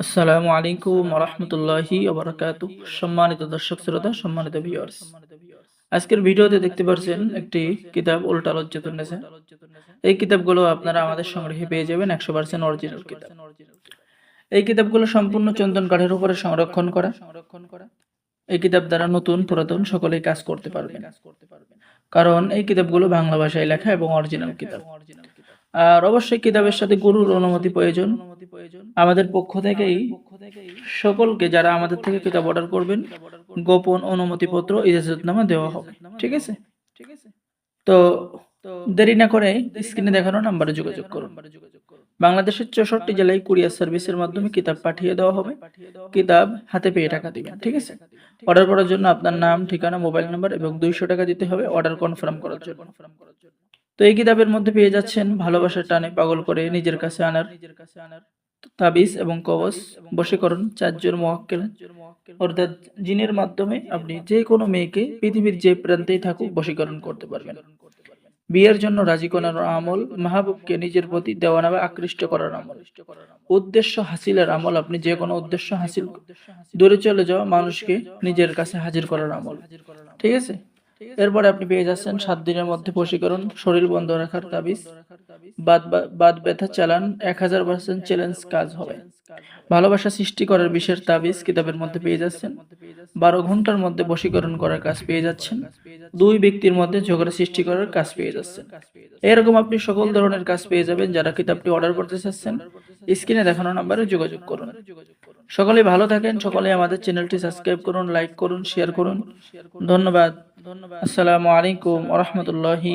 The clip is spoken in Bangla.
আসসালামু আলাইকুম রহমতুল্লাহি সম্মানিত দর্শক শ্রোতা, সম্মানিত ভিউয়ার্স আজকের ভিডিওতে দেখতে পাচ্ছেন একটি কিতাব উল্টা লজ্জাতুন নেসা এই কিতাবগুলো আপনারা আমাদের সংগ্রহে পেয়ে যাবেন একশো পার্সেন্ট অরিজিনাল কিতাব। এই কিতাবগুলো সম্পূর্ণ চন্দন কাঠের উপরে সংরক্ষণ করা। সংরক্ষণ করা এই কিতাব দ্বারা নতুন, পুরাতন সকলেই কাজ করতে পারবেন। কারণ এই কিতাবগুলো বাংলা ভাষায় লেখা এবং অরিজিনাল কিতাব। আর অবশ্যই কিতাবের সাথে গুরুর অনুমতি প্রয়োজন। আমাদের পক্ষ থেকেই সকলকে যারা আমাদের থেকে কিতাব অর্ডার করবেন, গোপন অনুমতিপত্র ইজাজতনামা দেওয়া হবে। ঠিক আছে? ঠিক আছে তো দেরি না করে স্ক্রিনে দেখানো নাম্বারে যোগাযোগ করুন। বাংলাদেশের চৌষট্টি জেলায় কুরিয়ার সার্ভিসের মাধ্যমে কিতাব পাঠিয়ে দেওয়া হবে। কিতাব হাতে পেয়ে টাকা দিবেন। ঠিক আছে? অর্ডার করার জন্য আপনার নাম, ঠিকানা, মোবাইল নাম্বার এবং দুইশো টাকা দিতে হবে অর্ডার কনফার্ম করার জন্য। তো এই কিতাবের মধ্যে পেয়ে যাচ্ছেন ভালোবাসার টানে পাগল করে নিজের কাছে আনার নিজের কাছে আনার তাবিজ এবং কবচ বশীকরণ চারজন মোয়াক্কেল। অর্থাৎ জিনের মাধ্যমে আপনি যে কোনো মেয়েকে পৃথিবীর যে প্রান্তেই থাকুক বশীকরণ করতে পারবেন। বিয়ের জন্য রাজি করার আমল, মাহবুবকে নিজের প্রতি দেওয়ানা বা আকৃষ্ট করার আমল। উদ্দেশ্য হাসিলের আমল, আপনি যে কোনো উদ্দেশ্য হাসিল দূরে চলে যাওয়া মানুষকে নিজের কাছে হাজির করার আমল। ঠিক আছে? এরপরে আপনি পেয়ে যাচ্ছেন সাত দিনের মধ্যে বশীকরণ শরীর বন্ধ রাখার তাবিজ বাদ বাদ ব্যথা চালান এক হাজার পার্সেন্ট চ্যালেঞ্জ কাজ হবে। ভালোবাসা সৃষ্টি করার বিশেষ তাবিজ কিতাবের মধ্যে পেয়ে যাচ্ছেন। বারো ঘণ্টার মধ্যে বশীকরণ করার কাজ পেয়ে যাচ্ছেন। দুই ব্যক্তির মধ্যে ঝগড়া সৃষ্টি করার কাজ পেয়ে যাচ্ছেন। এরকম আপনি সকল ধরনের কাজ পেয়ে যাবেন যারা কিতাবটি অর্ডার করতে চাচ্ছেন। স্ক্রিনে দেখানো নাম্বারে যোগাযোগ করুন। সকলে ভালো থাকেন সকলে আমাদের চ্যানেলটি সাবস্ক্রাইব করুন, লাইক করুন শেয়ার করুন। ধন্যবাদ। ধন্যবাদ আসসালামু আলাইকুম ওরহমতুল্লাহি